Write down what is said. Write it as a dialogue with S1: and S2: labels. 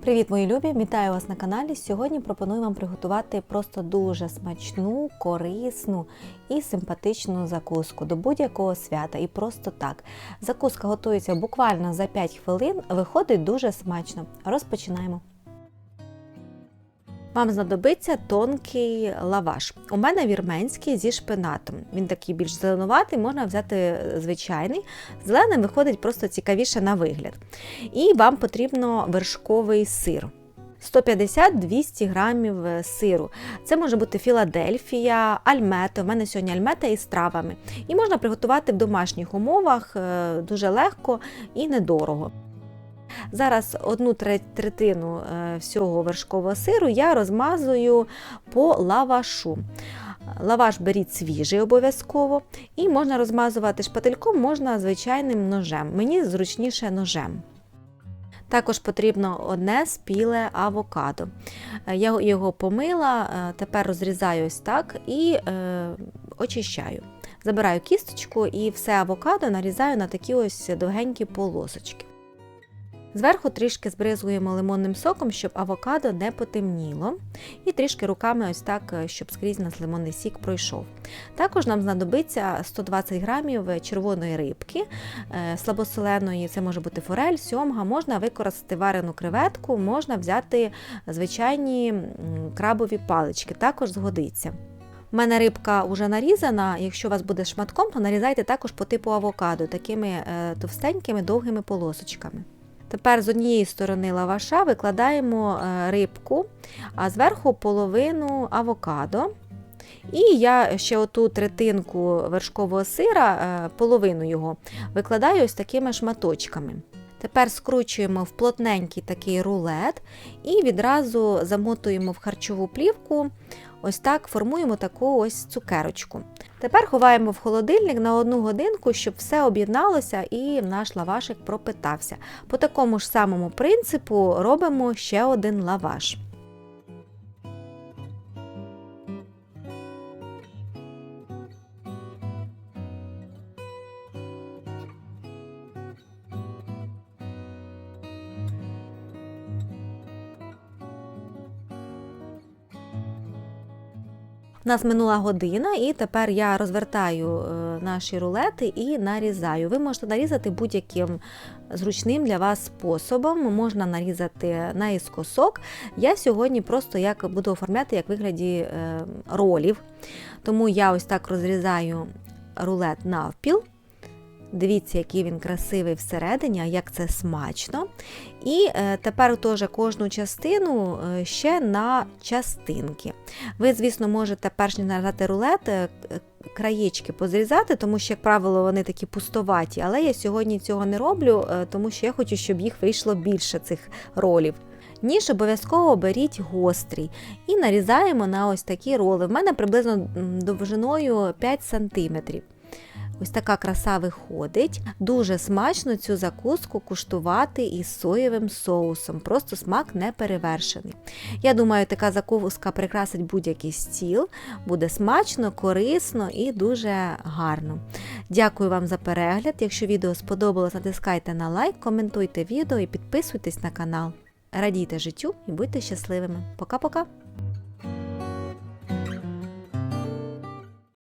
S1: Привіт, мої любі! Вітаю вас на каналі. Сьогодні пропоную вам приготувати просто дуже смачну, корисну і симпатичну закуску до будь-якого свята. І просто так. Закуска готується буквально за 5 хвилин, виходить дуже смачно. Розпочинаємо. Вам знадобиться тонкий лаваш. У мене вірменський зі шпинатом. Він такий більш зеленуватий, можна взяти звичайний. Зелений виходить просто цікавіше на вигляд. І вам потрібно вершковий сир. 150-200 грамів сиру. Це може бути Філадельфія, альмета. У мене сьогодні альмета із травами. І можна приготувати в домашніх умовах е, дуже легко і недорого. Зараз одну третину е, всього вершкового сиру я розмазую по лавашу. Лаваш беріть свіжий обов'язково, і можна розмазувати шпательком, можна звичайним ножем. Мені зручніше ножем. Також потрібно одне спіле авокадо. Е, Я його помила, е, тепер розрізаю ось так і очищаю. Забираю кісточку і все авокадо нарізаю на такі ось довгенькі полосочки. Зверху трішки збризуємо лимонним соком, щоб авокадо не потемніло. І трішки руками ось так, щоб скрізь нас лимонний сік пройшов. Також нам знадобиться 120 грамів червоної рибки, слабосоленої, це може бути форель, сьомга, можна використати варену креветку, можна взяти звичайні крабові палички, також згодиться. У мене рибка вже нарізана, якщо у вас буде шматком, то нарізайте також по типу авокадо, такими товстенькими довгими полосочками. Тепер з однієї сторони лаваша викладаємо рибку, а зверху половину авокадо. І я ще оту третинку вершкового сира, половину його, викладаю ось такими шматочками. Тепер скручуємо в плотненький такий рулет і відразу замотуємо в харчову плівку, ось так формуємо таку ось цукерочку. Тепер ховаємо в холодильник на одну годинку, щоб все об'єдналося і наш лавашик пропитався. По такому ж самому принципу робимо ще один лаваш. У нас минула година, і тепер я розвертаю наші рулети і нарізаю. Ви можете нарізати будь-яким зручним для вас способом, можна нарізати наіскосок. Я сьогодні просто як буду оформляти як вигляді ролів. Тому я ось так розрізаю рулет навпіл. Дивіться, який він красивий всередині, як це смачно. І е, тепер теж кожну частину е, ще на частинки. Ви, звісно, можете, перш ніж нарізати рулет, е, краєчки позрізати, тому що, як правило, вони такі пустоваті. Але я сьогодні цього не роблю, тому що я хочу, щоб їх вийшло більше цих ролів. Ніж обов'язково беріть гострий і нарізаємо на ось такі роли. В мене приблизно довжиною 5 см. Ось така краса виходить. Дуже смачно цю закуску куштувати із соєвим соусом. Просто смак не перевершений. Я думаю, така закуска прикрасить будь-який стіл, буде смачно, корисно і дуже гарно. Дякую вам за перегляд. Якщо відео сподобалось, натискайте на лайк, коментуйте відео і підписуйтесь на канал. Радійте життю і будьте щасливими. Пока-пока!